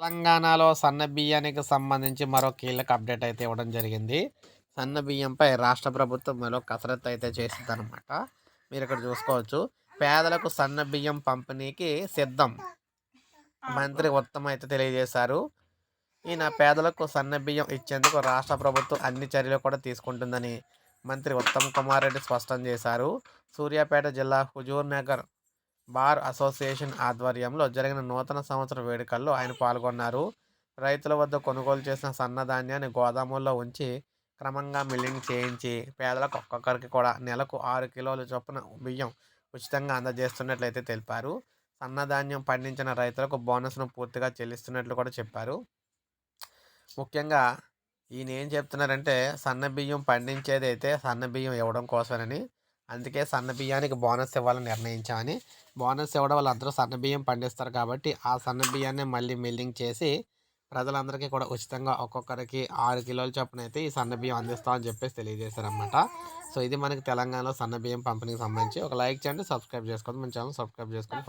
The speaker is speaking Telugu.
తెలంగాణలో సన్న బియ్యానికి సంబంధించి మరో కీలక అప్డేట్ అయితే ఇవ్వడం జరిగింది. సన్న బియ్యంపై రాష్ట్ర ప్రభుత్వం మరో కసరత్తు అయితే చేసిందనమాట మీరు ఇక్కడ చూసుకోవచ్చు. పేదలకు సన్న బియ్యం పంపిణీకి సిద్ధం మంత్రి ఉత్తమ్ అయితే తెలియజేశారు. ఈయన పేదలకు సన్న బియ్యం ఇచ్చేందుకు రాష్ట్ర ప్రభుత్వం అన్ని చర్యలు కూడా తీసుకుంటుందని మంత్రి ఉత్తమ్ కుమార్ రెడ్డి స్పష్టం చేశారు. సూర్యాపేట జిల్లా హుజూర్ నగర్ బార్ అసోసియేషన్ ఆధ్వర్యంలో జరిగిన నూతన సంవత్సర వేడుకల్లో ఆయన పాల్గొన్నారు. రైతుల వద్ద కొనుగోలు చేసిన సన్నధాన్యాన్ని గోదాముల్లో ఉంచి క్రమంగా మిల్లింగ్ చేయించి పేదలకు ఒక్కొక్కరికి కూడా నెలకు ఆరు కిలోల చొప్పున బియ్యం ఉచితంగా అందజేస్తున్నట్లయితే తెలిపారు. సన్నధాన్యం పండించిన రైతులకు బోనస్ను పూర్తిగా చెల్లిస్తున్నట్లు కూడా చెప్పారు. ముఖ్యంగా ఈయన ఏం చెప్తున్నారంటే సన్న బియ్యం పండించేదైతే సన్న బియ్యం ఇవ్వడం కోసమని అందుకే సన్న బియ్యానికి బోనస్ ఇవ్వాలని నిర్ణయించామని. బోనస్ ఇవ్వడం వల్ల అందరూ సన్న బియ్యం పండిస్తారు కాబట్టి ఆ సన్న బియ్యాన్ని మళ్ళీ మిల్లింగ్ చేసి ప్రజలందరికీ కూడా ఉచితంగా ఒక్కొక్కరికి ఆరు కిలోల చొప్పున అయితే ఈ సన్న బియ్యం అందిస్తామని చెప్పేసి తెలియజేశారనమాట సో ఇది మనకి తెలంగాణలో సన్న బియ్యం పంపిణీకి సంబంధించి. ఒక లైక్ చేయండి సబ్స్క్రైబ్ చేసుకోండి మన ఛానల్ సబ్స్క్రైబ్ చేసుకొని